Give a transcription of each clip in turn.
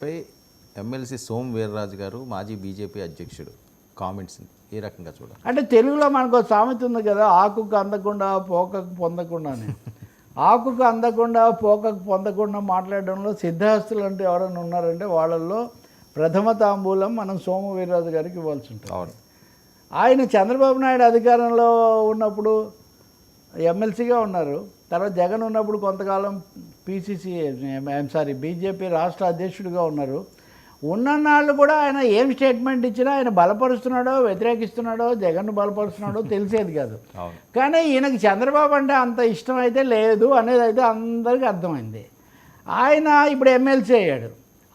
పై MLC soan Veerraju గారు మాజీ BJP అధ్యక్షుడు. కామెంట్స్ ఏ రకంగా చూడాలి అంటే తెలుగులో మనకు సామెత ఉంది కదా ఆకుకు అందకుండా పోకకు పొందకుండా ఆకుకు అందకుండా పోకకు పొందకుండా మాట్లాడడంలో సిద్ధహస్తులు అంటే ఎవరైనా ఉన్నారంటే వాళ్ళల్లో ప్రథమ తాంబూలం మనం సోము వీర్రాజు గారికి ఇవ్వాల్సి ఉంటుంది. అవును. ఆయన చంద్రబాబు నాయుడు అధికారంలో ఉన్నప్పుడు ఎమ్మెల్సీగా ఉన్నారు. తర్వాత జగన్ ఉన్నప్పుడు కొంతకాలం పీసీసీ సారీ బీజేపీ రాష్ట్ర అధ్యక్షుడిగా ఉన్నారు. ఉన్ననాళ్ళు కూడా ఆయన ఏం స్టేట్మెంట్ ఇచ్చినా ఆయన బలపరుస్తున్నాడో వ్యతిరేకిస్తున్నాడో జగన్ను బలపరుస్తున్నాడో తెలిసేది కాదు. కానీ ఈయనకి చంద్రబాబు అంటే అంత ఇష్టం అయితే లేదు అనేది అయితే అందరికీ అర్థమైంది. ఆయన ఇప్పుడు ఎమ్మెల్సీ అయ్యాడు.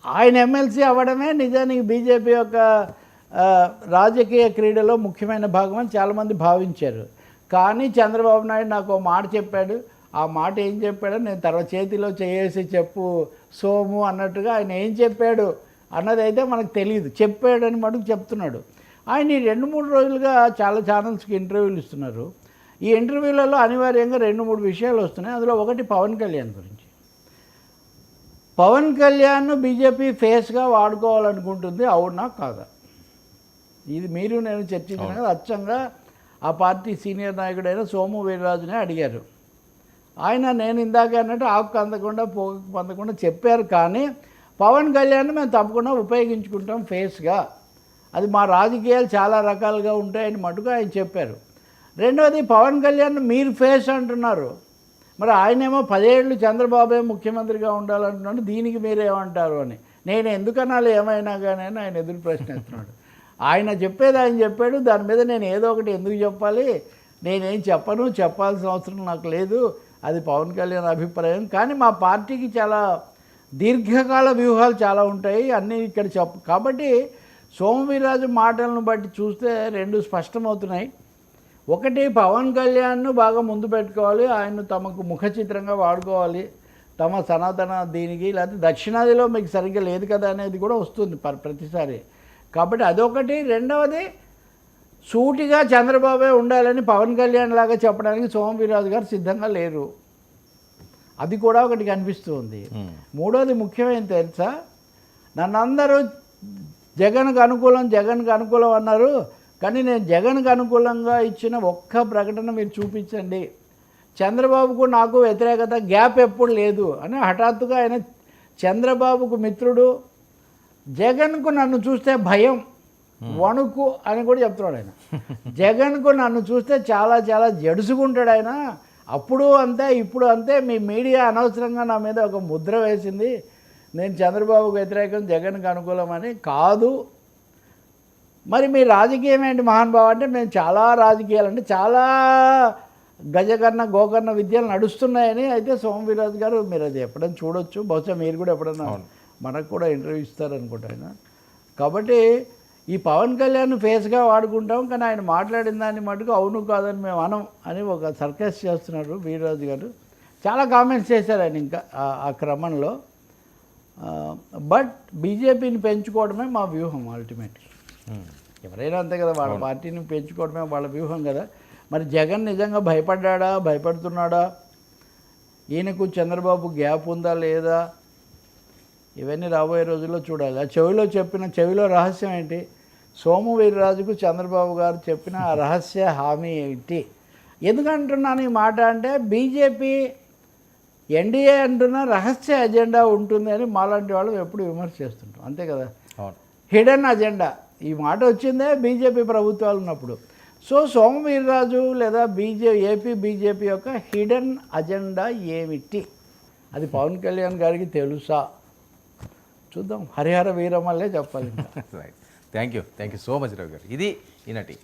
ఆయన ఎమ్మెల్సీ అవ్వడమే నిజానికి బీజేపీ యొక్క రాజకీయ క్రీడలో ముఖ్యమైన భాగం అని చాలామంది భావించారు. కానీ చంద్రబాబు నాయుడు నాకు మాట చెప్పాడు. ఆ మాట ఏం చెప్పాడో నేను తర్వాత చేతిలో చేసి చెప్పు సోము అన్నట్టుగా ఆయన ఏం చెప్పాడు అన్నది అయితే మనకు తెలియదు చెప్పాడని మటుకు చెప్తున్నాడు. ఆయన ఈ రెండు మూడు రోజులుగా చాలా ఛానల్స్కి ఇంటర్వ్యూలు ఇస్తున్నారు. ఈ ఇంటర్వ్యూలలో అనివార్యంగా రెండు మూడు విషయాలు వస్తున్నాయి. అందులో ఒకటి పవన్ కళ్యాణ్ గురించి. పవన్ కళ్యాణ్ బీజేపీ ఫేస్గా వాడుకోవాలనుకుంటుంది అవునా కాదా? ఇది మీరు నేను చర్చించిన అచ్చంగా ఆ పార్టీ సీనియర్ నాయకుడైన సోము వీర్రాజునే అడిగారు. ఆయన నేను ఇందాక అన్నట్టు ఆకు అందకుండా పోకు పొందకుండా చెప్పారు కానీ పవన్ కళ్యాణ్ మేము తప్పకుండా ఉపయోగించుకుంటాం ఫేస్గా. అది మా రాజకీయాలు చాలా రకాలుగా ఉంటాయని మటుకు ఆయన చెప్పారు. రెండవది పవన్ కళ్యాణ్ మీరు ఫేస్ అంటున్నారు. మరి ఆయనేమో పదేళ్ళు చంద్రబాబే ముఖ్యమంత్రిగా ఉండాలంటున్నాడు దీనికి మీరేమంటారు అని. నేను ఎందుకనాలి ఏమైనా కానీ అని ఆయన ఎదురు ప్రశ్నిస్తున్నాడు ఆయన చెప్పేది ఆయన చెప్పాడు దాని మీద నేను ఏదో ఒకటి ఎందుకు చెప్పాలి? నేనేం చెప్పను చెప్పాల్సిన అవసరం నాకు లేదు. అది పవన్ కళ్యాణ్ అభిప్రాయం. కానీ మా పార్టీకి చాలా దీర్ఘకాల వ్యూహాలు చాలా ఉంటాయి. అన్నీ ఇక్కడ చెప్ప కాబట్టి సోమవీరాజు మాటలను బట్టి చూస్తే రెండు స్పష్టమవుతున్నాయి. ఒకటి పవన్ కళ్యాణ్ను బాగా ముందు పెట్టుకోవాలి. ఆయన తమకు ముఖ చిత్రంగా వాడుకోవాలి. తమ సనాతన దీనికి లేకపోతే దక్షిణాదిలో మీకు సరిగ్గా లేదు కదా అనేది కూడా వస్తుంది ప్రతిసారి. కాబట్టి అదొకటి. రెండవది సూటిగా చంద్రబాబే ఉండాలని పవన్ కళ్యాణ్ లాగా చెప్పడానికి సోమవీరాజు గారు సిద్ధంగా లేరు. అది కూడా ఒకటి కనిపిస్తుంది. మూడోది ముఖ్యమైన తెలుసా? నన్ను అందరూ జగన్కు అనుకూలం జగన్కు అనుకూలం అన్నారు. కానీ నేను జగన్కు అనుకూలంగా ఇచ్చిన ఒక్క ప్రకటన మీరు చూపించండి. చంద్రబాబుకు నాకు వ్యతిరేకత గ్యాప్ ఎప్పుడు లేదు అని హఠాత్తుగా ఆయన చంద్రబాబుకు మిత్రుడు జగన్కు నన్ను చూస్తే భయం. వణుకు అని కూడా చెప్తున్నాడు ఆయన. జగన్కు నన్ను చూస్తే చాలా చాలా జడుసుకుంటాడు ఆయన. అప్పుడు అంతే ఇప్పుడు అంతే. మీ మీడియా అనవసరంగా నా మీద ఒక ముద్ర వేసింది. నేను చంద్రబాబుకు వ్యతిరేకం జగన్కు అనుకూలం అని కాదు. మరి మీ రాజకీయం ఏంటి మహానుభావ అంటే మేము చాలా రాజకీయాలు అంటే చాలా గజకర్ణ గోకర్ణ విద్యలు నడుస్తున్నాయని అయితే సోమవీరాజు గారు మీరు అది ఎప్పుడైనా చూడొచ్చు. బహుశా మీరు కూడా ఎప్పుడైనా మనకు కూడా ఇంటర్వ్యూ ఇస్తారనుకుంటా ఆయన. కాబట్టి ఈ పవన్ కళ్యాణ్ ఫేస్గా వాడుకుంటాం కానీ ఆయన మాట్లాడిన దాన్ని మటుకు అవును కాదని మేము అనం అని ఒక సర్కస్ చేస్తున్నారు వీరరాజు గారు. చాలా కామెంట్స్ చేశారు ఆయన ఇంకా ఆ- క్రమంలో. బట్ బీజేపీని పెంచుకోవడమే మా వ్యూహం అల్టిమేట్లీ ఉమ్. ఎవరైనా అంతే కదా వాళ్ళ పార్టీని పెంచుకోవడమే వాళ్ళ వ్యూహం కదా. మరి జగన్ నిజంగా భయపడ్డా భయపడుతున్నాడా? ఈయనకు చంద్రబాబు గ్యాప్ ఉందా లేదా? ఇవన్నీ రాబోయే రోజుల్లో చూడాలి. ఆ చెవిలో చెప్పిన చెవిలో రహస్యం ఏంటి? సోము వీర్రాజుకు చంద్రబాబు గారు చెప్పిన ఆ రహస్య హామీ ఏంటి? ఎందుకంటున్నాను ఈ మాట అంటే బీజేపీ ఎన్డీఏ అంటున్న రహస్య ఎజెండా ఉంటుంది అని మాలాంటి వాళ్ళు ఎప్పుడు విమర్శ చేస్తుంటాం అంతే కదా? Hidden agenda. ఈ మాట వచ్చిందే బీజేపీ ప్రభుత్వాలు ఉన్నప్పుడు. సో సోమవీర్రాజు లేదా బీజే ఏపీ బీజేపీ యొక్క హిడెన్ అజెండా ఏమిటి? అది పవన్ కళ్యాణ్ గారికి తెలుసా? చూద్దాం. హరిహర వీరమల్లే చెప్పాలి right thank you thank you so much Ravi గారు. ఇది ఈనాటి